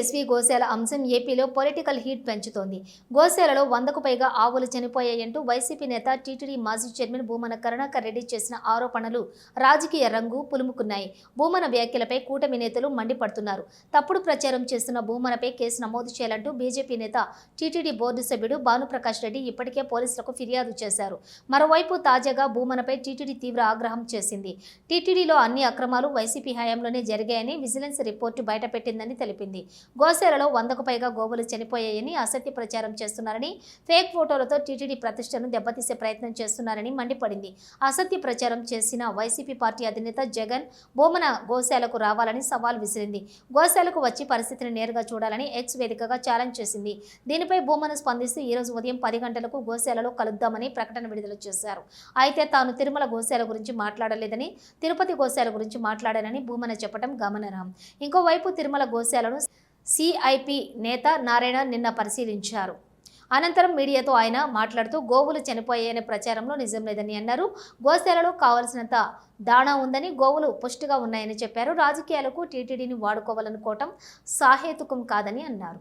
SV SV గోశాల అంశం ఏపీలో political heat పెంచుతోంది. గోశాలలో వందకు పైగా ఆవులు చనిపోయాయంటూ వైసీపీ నేత టీటీడీ మాజీ చైర్మన్ భూమన కరుణాకర్ రెడ్డి చేసిన ఆరోపణలు రాజకీయ రంగు పులుముకున్నాయి. భూమన వ్యాఖ్యలపై కూటమి నేతలు మండిపడుతున్నారు. తప్పుడు ప్రచారం చేస్తున్న భూమనపై కేసు నమోదు చేయాలంటూ బీజేపీ నేత టీటీడీ బోర్డు సభ్యుడు భానుప్రకాష్ రెడ్డి ఇప్పటికే పోలీసులకు ఫిర్యాదు చేశారు. మరోవైపు తాజాగా భూమనపై టీటీడీ తీవ్ర ఆగ్రహం చేసింది. టీటీడీలో అన్ని అక్రమాలు వైసీపీ హయాంలోనే జరిగాయని విజిలెన్స్ రిపోర్టు బయటపెట్టిందని తెలిపింది. గోశాలలో వందకు పైగా గోవులు చనిపోయాయని అసత్య ప్రచారం చేస్తున్నారని ఫేక్ ఫోటోలతో టీటీడీ ప్రతిష్టను దెబ్బతీసే ప్రయత్నం చేస్తున్నారని మండిపడింది. అసత్య ప్రచారం చేసిన వైసీపీ పార్టీ అధినేత జగన్ భూమన గోశాలకు రావాలని సవాల్ విసిరింది. గోశాలకు వచ్చి పరిస్థితిని నేరుగా చూడాలని ఎక్స్ వేదికగా ఛాలెంజ్ చేసింది. దీనిపై బోమన స్పందిస్తూ ఈరోజు ఉదయం పది గంటలకు గోశాలలో కలుద్దామని ప్రకటన విడుదల చేశారు. అయితే తాను తిరుమల గోశాల గురించి మాట్లాడలేదని తిరుపతి గోశాల గురించి మాట్లాడానని భూమన చెప్పడం గమనార్హం. ఇంకోవైపు తిరుమల గోశాలను సిఐపి నేత నారాయణ నిన్న పరిశీలించారు. అనంతరం మీడియాతో ఆయన మాట్లాడుతూ గోవులు చనిపోయాయనే ప్రచారంలో నిజం లేదని అన్నారు. గోశాలలో కావలసినంత దాణా ఉందని గోవులు పుష్టిగా ఉన్నాయని చెప్పారు. రాజకీయాలకు టీటీడీని వాడుకోవాలనుకోవటం సాహేతుకం కాదని అన్నారు.